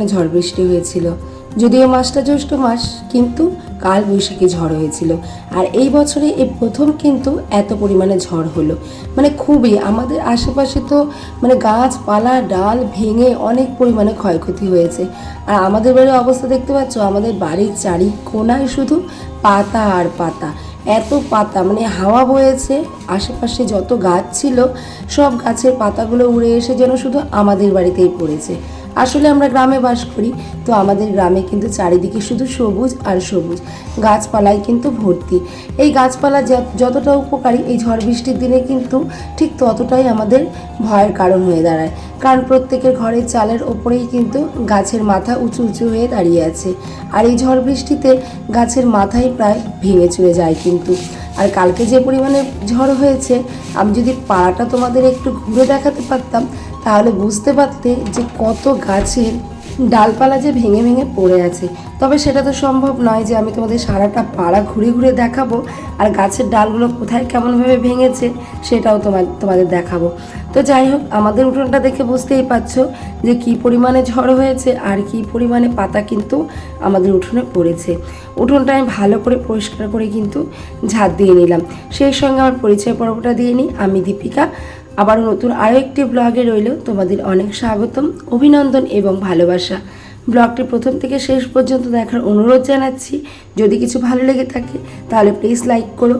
পরিমাণে ঝড় বৃষ্টি হয়েছিল। যদিও মাসটা জ্যৈষ্ঠ মাস, কিন্তু কাল বৈশাখী ঝড় হয়েছিল। আর এই বছরে এই প্রথম কিন্তু এত পরিমাণে ঝড় হলো। মানে খুবই, আমাদের আশেপাশে তো মানে গাছপালা, ডাল ভেঙে অনেক পরিমাণে ক্ষয়ক্ষতি হয়েছে। আর আমাদের বাড়ির অবস্থা দেখতে পাচ্ছ, আমাদের বাড়ির চারি কোনায় শুধু পাতা আর পাতা। এত পাতা মানে হাওয়া বয়েছে, আশেপাশে যত গাছ ছিল, সব গাছের পাতাগুলো উড়ে এসে যেন শুধু আমাদের বাড়িতেই পড়েছে। আসলে আমরা গ্রামে বাস করি, তো আমাদের গ্রামে কিন্তু চারিদিকে শুধু সবুজ আর সবুজ। গাছপালায় কিন্তু ভর্তি। এই গাছপালা যতটা উপকারী এই ঝড় বৃষ্টির দিনে কিন্তু ঠিক ততটাই আমাদের ভয়ের কারণ হয়ে দাঁড়ায়। কারণ প্রত্যেকের ঘরের চালের ওপরেই কিন্তু গাছের মাথা উঁচু উঁচু হয়ে দাঁড়িয়ে আছে। আর এই ঝড় বৃষ্টিতে গাছের মাথায় প্রায় ভেঙে চলে যায় কিন্তু। আর কালকে যে পরিমাণে ঝড় হয়েছে, আমি যদি পাড়াটা তোমাদের একটু ঘুরে দেখাতে পারতাম, তাহলে বুঝতে পারতে যে কত গাছের ডালপালা যে ভেঙে ভেঙে পড়ে আছে। তবে সেটা তো সম্ভব নয় যে আমি তোমাদের সারাটা পাড়া ঘুরে ঘুরে দেখাবো আর গাছের ডালগুলো কোথায় কেমনভাবে ভেঙেছে সেটাও তোমার, তোমাদের দেখাবো। তো যাই হোক, আমাদের উঠোনটা দেখে বুঝতেই পারছ যে কি পরিমাণে ঝড় হয়েছে আর কি পরিমাণে পাতা কিন্তু আমাদের উঠোনে পড়েছে। উঠোনটা আমি ভালো করে পরিষ্কার করে কিন্তু ঝাঁট দিয়ে নিলাম। সেই সঙ্গে আমার পরিচয় পর্বটা দিয়ে নিই। আমি দীপিকা আবারও নতুন আরও একটি ব্লগে রইল তোমাদের অনেক স্বাগতম, অভিনন্দন এবং ভালোবাসা। ব্লগটি প্রথম থেকে শেষ পর্যন্ত দেখার অনুরোধ জানাচ্ছি। যদি কিছু ভালো লেগে থাকে, তাহলে প্লিজ লাইক করো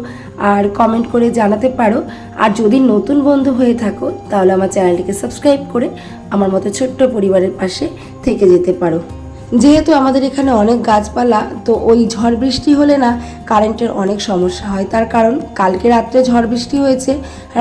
আর কমেন্ট করে জানাতে পারো। আর যদি নতুন বন্ধু হয়ে থাকো, তাহলে আমার চ্যানেলটিকে সাবস্ক্রাইব করে আমার মতো ছোট্ট পরিবারের পাশে থেকে যেতে পারো। যেহেতু আমাদের এখানে অনেক গাছপালা, তো ওই ঝড় বৃষ্টি হলে না কারেন্টের অনেক সমস্যা হয়। তার কারণ কালকে রাত্রে ঝড় বৃষ্টি হয়েছে,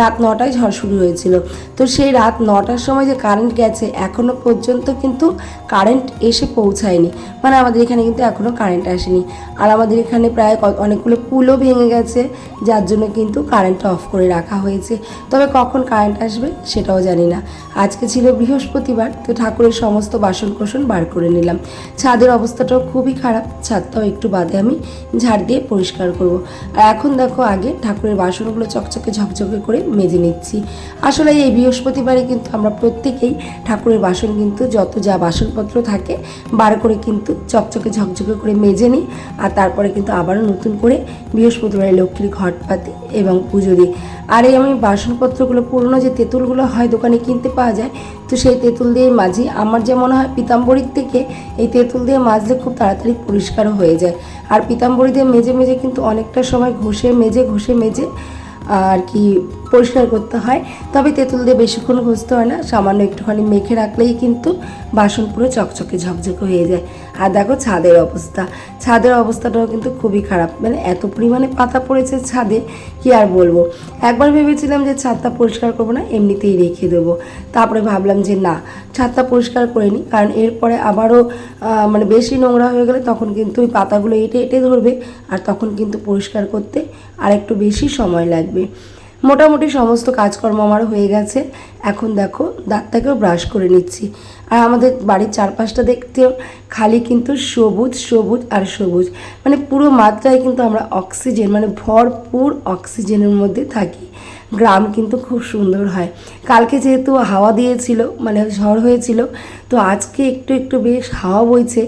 রাত নটায় ঝড় শুরু হয়েছিল। তো সেই রাত নটার সময় যে কারেন্ট গেছে এখনও পর্যন্ত কিন্তু কারেন্ট এসে পৌঁছায়নি। মানে আমাদের এখানে কিন্তু এখনও কারেন্ট আসেনি। আর আমাদের এখানে প্রায় অনেকগুলো পুলও ভেঙে গেছে, যার জন্য কিন্তু কারেন্টটা অফ করে রাখা হয়েছে। তবে কখন কারেন্ট আসবে সেটাও জানি না। আজকে ছিল বৃহস্পতিবার, তো ঠাকুরের সমস্ত বাসন কোসন বার করে নিলাম। ছাদের অবস্থাটাও খুবই খারাপ। ছাদটাও একটু বাদে আমি ঝাড় দিয়ে পরিষ্কার করব। আর এখন দেখো আগে ঠাকুরের বাসনগুলো চকচকে ঝকঝকে করে মেজে নিচ্ছি। আসলে এই বৃহস্পতিবারে কিন্তু আমরা প্রত্যেকেই ঠাকুরের বাসন কিন্তু যত যা বাসনপত্র থাকে বার করে কিন্তু চকচকে ঝকঝকে করে মেজে নিই। আর তারপরে কিন্তু আবারও নতুন করে বৃহস্পতিবারে লক্ষ্মীর ঘট পাতি এবং পুজো দিই। আর এই আমি বাসনপত্রগুলো পুরনো যে তেঁতুলগুলো হয় দোকানে কিনতে পাওয়া যায় তো সেই তেঁতুল দিয়ে মাজি। আমার যে মনে হয় পিতাম্বরীর থেকে এই তেঁতুল দিয়ে মাজলে খুব তাড়াতাড়ি পরিষ্কারও হয়ে যায়। আর পিতাম্বরী দিয়ে মেজে মেজে কিন্তু অনেকটা সময় ঘষে, মেজে ঘষে, মেজে আর কি পরিষ্কার করতে হয়। তবে তেঁতুল দিয়ে বেশিক্ষণ ঘষতে হয় না, সামান্য একটুখানি মেখে রাখলেই কিন্তু বাসন পুরো চকচকে ঝকঝকে হয়ে যায়। আর দেখো ছাদের অবস্থা। ছাদের অবস্থাটাও কিন্তু খুবই খারাপ। মানে এত পরিমাণে পাতা পড়েছে ছাদে, কি আর বলব? একবার ভেবেছিলাম যে ছাদটা পরিষ্কার করব না, এমনিতেই রেখে দেবো। তারপরে ভাবলাম যে না, ছাদটা পরিষ্কার করে নিই, কারণ এরপরে আবারও মানে বেশি নোংরা হয়ে গেলে তখন কিন্তু ওই পাতাগুলো এঁটে এঁটে ধরবে, আর তখন কিন্তু পরিষ্কার করতে আর একটু বেশি সময় লাগবে। মোটামুটি সমস্ত কাজকর্ম আমার হয়ে গেছে। এখন দেখো, দাঁতটাকেও ব্রাশ করে নিচ্ছি। আর আমাদের বাড়ির চারপাশটা দেখতে খালি কিন্তু সবুজ সবুজ আর সবুজ। মানে পুরো মাত্রায় কিন্তু আমরা অক্সিজেন মানে ভরপুর অক্সিজেনের মধ্যে থাকি। গ্রাম কিন্তু খুব সুন্দর হয়। কালকে যেহেতু হাওয়া দিয়েছিল মানে ঝড় হয়েছিল, তো আজকে একটু একটু বেশ হাওয়া বইছে।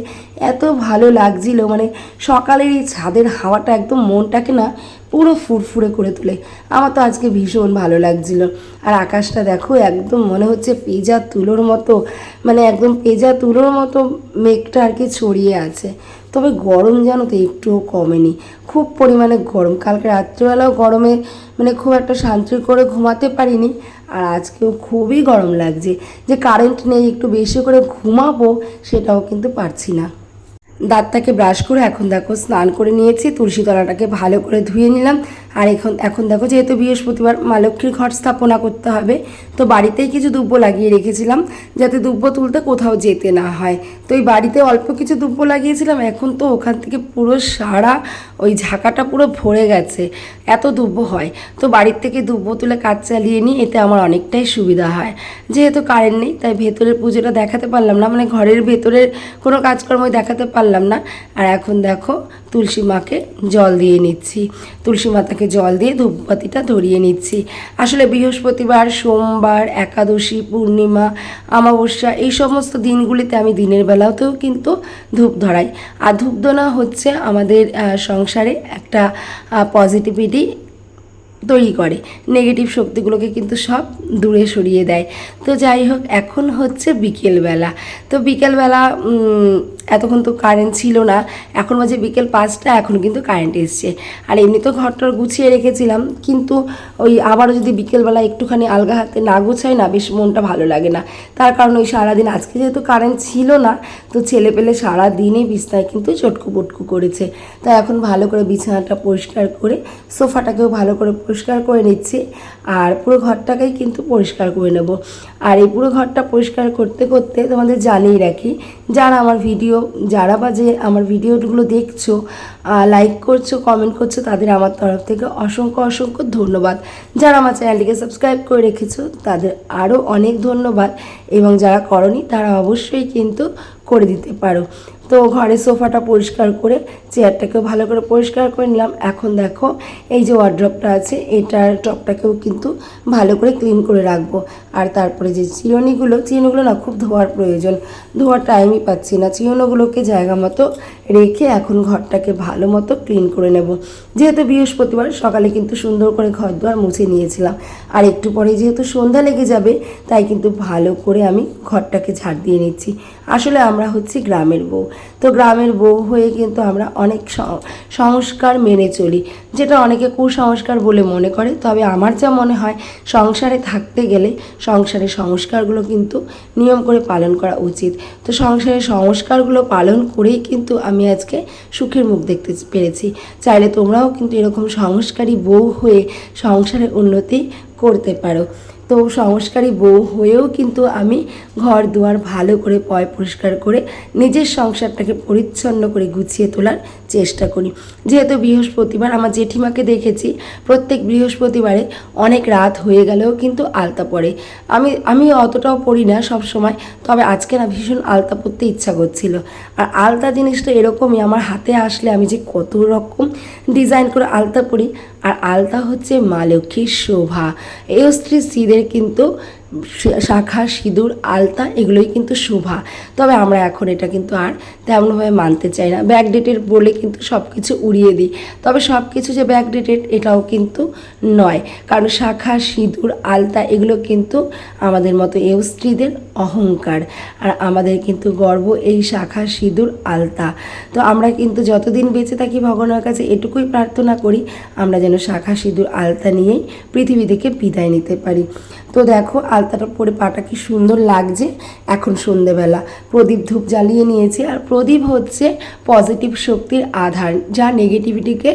এত ভালো লাগছিল মানে সকালের এই ছাদের হাওয়াটা একদম মনটাকে না পুরো ফুরফুরে করে তোলে। আমার তো আজকে ভীষণ ভালো লাগছিল। আর আকাশটা দেখো, একদম মনে হচ্ছে পেজা তুলোর মতো মানে একদম পেজা তুলোর মতো মেঘটা আর কি ছড়িয়ে আছে। তবে গরম জানো তো একটুও কমেনি। খুব পরিমাণে গরম। কালকে রাত্রিবেলাও গরমে মানে খুব একটা শান্তি করে ঘুমাতে পারিনি। আর আজকেও খুবই গরম লাগছে। যে কারেন্ট নেই, একটু বেশি করে ঘুমাবো সেটাও কিন্তু পারছি না। দাঁতটাকে ব্রাশ করে এখন দেখো, স্নান করে নিয়েছি, তুলসী তলাটাকে ভালো করে ধুয়ে নিলাম। আর এখন এখন দেখো যেহেতু বৃহস্পতিবার, মা লক্ষ্মীর ঘট স্থাপনা করতে হবে, তো বাড়িতেই কিছু দুব্বো লাগিয়ে রেখেছিলাম, যাতে দুব্বো তুলতে কোথাও যেতে না হয়। তো ওই বাড়িতে অল্প কিছু দুব্বো লাগিয়েছিলাম, এখন তো ওখান থেকে পুরো সারা, ওই ঝাঁকাটা পুরো ভরে গেছে, এত দুব্বো হয়। তো বাড়ির থেকে দুব্বো তুলে কাজ চালিয়ে নিই, এতে আমার অনেকটাই সুবিধা হয়। যেহেতু কারেন্ট নেই, তাই ভেতরের পুজোটা দেখাতে পারলাম না মানে ঘরের ভেতরের কোনো কাজকর্মই দেখাতে পারলাম না। আর এখন দেখো, তুলসী মাকে জল দিয়ে নিচ্ছি। তুলসী মাতাকে মুখে জল দিয়ে ধূপবাতিটা ধরিয়ে নিচ্ছি। আসলে বৃহস্পতিবার, সোমবার, একাদশী, পূর্ণিমা, অমাবস্যা এই সমস্ত দিনগুলিতে আমি দিনের বেলাতেও কিন্তু ধূপ ধরাই। আর ধূপ ধনা হচ্ছে আমাদের সংসারে একটা পজিটিভিটি তৈরি করে। নেগেটিভ শক্তিগুলোকে কিন্তু সব দূরে সরিয়ে দেয়। তো যাই হোক, এখন হচ্ছে বিকেলবেলা। তো বিকেলবেলা এতক্ষণ তো কারেন্ট ছিল না। এখন বাজে বিকেল পাঁচটা, এখন কিন্তু কারেন্ট এসছে। আর এমনি তো ঘরটর গুছিয়ে রেখেছিলাম, কিন্তু ওই আবারও যদি বিকেলবেলা একটুখানি আলগা হাতে না গুছাই না, বেশ মনটা ভালো লাগে না। তার কারণ ওই সারাদিন, আজকে যেহেতু কারেন্ট ছিল না, তো ছেলে পেলে সারাদিনই বিছনায় কিন্তু চটকু পটকু করেছে। তাই এখন ভালো করে বিছানাটা পরিষ্কার করে, সোফাটাকেও ভালো করে পরিষ্কার করে নিচ্ছি আর পুরো ঘরটাকেই কিন্তু পরিষ্কার করে নেব। আর এই পুরো ঘরটা পরিষ্কার করতে করতে তোমাদের জানিয়ে রাখি, যারা আমার ভিডিও, যারা বা যে আমার ভিডিওগুলো দেখছ লাইক করছ কমেন্ট করছ, তাদের আমার তরফ থেকে অসংখ্য অসংখ্য ধন্যবাদ। যারা আমার চ্যানেলটিকে সাবস্ক্রাইব করে রেখেছো, তাদের আরও অনেক ধন্যবাদ এবং যারা করনি, তারা অবশ্যই কিন্তু করে দিতে পারো। তো ঘরে সোফাটা পরিষ্কার করে চেয়ারটাকেও ভালো করে পরিষ্কার করে নিলাম। এখন দেখো, এই যে ওয়ার্ড্রপটা আছে, এটার টপটাকেও কিন্তু ভালো করে ক্লিন করে রাখব। আর তারপরে যে চিরনিগুলো চিরনিগুলো না খুব ধোয়ার প্রয়োজন। ধোয়ার টাইমই পাচ্ছি না। চিরনগুলোকে জায়গা মতো রেখে এখন ঘরটাকে ভালো মতো ক্লিন করে নেব। যেহেতু বৃহস্পতিবার, সকালে কিন্তু সুন্দর করে ঘর দুয়ার মুছে নিয়েছিলাম। আর একটু পরে যেহেতু সন্ধ্যা লেগে যাবে, তাই কিন্তু ভালো করে আমি ঘরটাকে ঝাড় দিয়ে নিচ্ছি। আসলে আমরা হচ্ছি গ্রামের বউ। তো গ্রামের বউ হয়ে কিন্তু আমরা অনেক সংস্কার মেনে চলি, যেটা অনেকে কুসংস্কার বলে মনে করে। তবে আমার যা মনে হয়, সংসারে থাকতে গেলে সংসারের সংস্কারগুলো কিন্তু নিয়ম করে পালন করা উচিত। তো সংসারের সংস্কারগুলো পালন করেই কিন্তু আমি আজকে সুখের মুখ দেখতে পেরেছি। চাইলে তোমরাও কিন্তু এরকম সংস্কারী বউ হয়ে সংসারের উন্নতি করতে পারো। তো সংস্কারী বউ হয়েও কিন্তু আমি ঘর দুয়ার ভালো করে পয় পরিষ্কার করে নিজের সংসারটাকে পরিচ্ছন্ন করে গুছিয়ে তোলার চেষ্টা করি। যেহেতু বৃহস্পতিবার আমার জেঠিমাকে দেখেছি, প্রত্যেক বৃহস্পতিবারে অনেক রাত হয়ে গেলেও কিন্তু আলতা পড়ে। আমি আমি অতটাও পড়ি না সব সময় তবে আজকে না ভীষণ আলতা পরতে ইচ্ছা করছিল। আর আলতা জিনিসটা এরকমই, আমার হাতে আসলে আমি যে কত রকম ডিজাইন করে আলতা পরি। আর আলতা হচ্ছে মা লক্ষ্মীর শোভা। এই স্ত্রী স্ত্রীদের কিন্তু শাখা, সিঁদুর, আলতা, এগুলোই কিন্তু শোভা। তবে আমরা এখন এটা কিন্তু আর তেমনভাবে মানতে চাই না। ব্যাকডেটেড বলে কিন্তু সব কিছু উড়িয়ে দিই। তবে সব কিছু যে ব্যাকডেটেড এটাও কিন্তু নয়। কারণ শাখা, সিঁদুর, আলতা, এগুলো কিন্তু আমাদের মতো এও স্ত্রীদের অহংকার। আর আমাদের কিন্তু গর্ব এই শাখা, সিঁদুর, আলতা। তো আমরা কিন্তু যতদিন বেঁচে থাকি ভগবানের কাছে এটুকুই প্রার্থনা করি, আমরা যেন শাখা, সিঁদুর, আলতা নিয়েই পৃথিবী থেকে বিদায় নিতে পারি। তো দেখো আলতাটা পরে পাটা কি সুন্দর লাগছে। এখন সন্ধেবেলা। প্রদীপ ধূপ জ্বালিয়ে নিয়েছি আর প্রদীপ হচ্ছে পজিটিভ শক্তির আধার, যা নেগেটিভিটিকে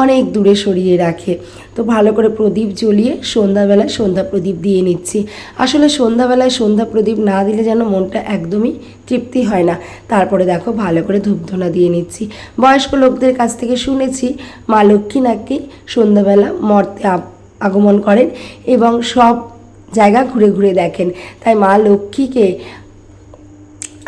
অনেক দূরে সরিয়ে রাখে। তো ভালো করে প্রদীপ জ্বলিয়ে সন্ধ্যাবেলায় সন্ধ্যা প্রদীপ দিয়ে নিচ্ছি। আসলে সন্ধ্যাবেলায় সন্ধ্যা প্রদীপ না দিলে যেন মনটা একদমই তৃপ্তি হয় না। তারপরে দেখো ভালো করে ধূপধুনা দিয়ে নিচ্ছি। বয়স্ক লোকদের কাছ থেকে শুনেছি, মা লক্ষ্মী নাকি সন্ধ্যাবেলা মর্তে আগমন করেন এবং সব জায়গা ঘুরে ঘুরে দেখেন। তাই মা লক্ষ্মীকে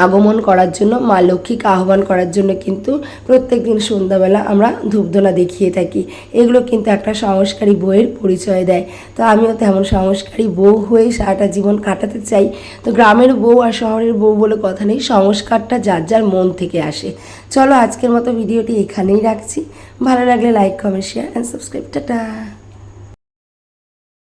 আগমন করার জন্য, মা লক্ষ্মীকে আহ্বান করার জন্য কিন্তু প্রত্যেক দিন সন্ধ্যাবেলা আমরা ধূপধুনা দেখিয়ে থাকি। এগুলো কিন্তু একটা সংস্কারী বইয়ের পরিচয় দেয়। তো আমিও তেমন সংস্কারী বউ হয়ে সারাটা জীবন কাটাতে চাই। তো গ্রামের বউ আর শহরের বউ বলে কথা নেই, সংস্কারটা যার যার মন থেকে আসে। চলো আজকের মতো ভিডিওটি এখানেই রাখছি। ভালো লাগলে like comment share and subscribe tata.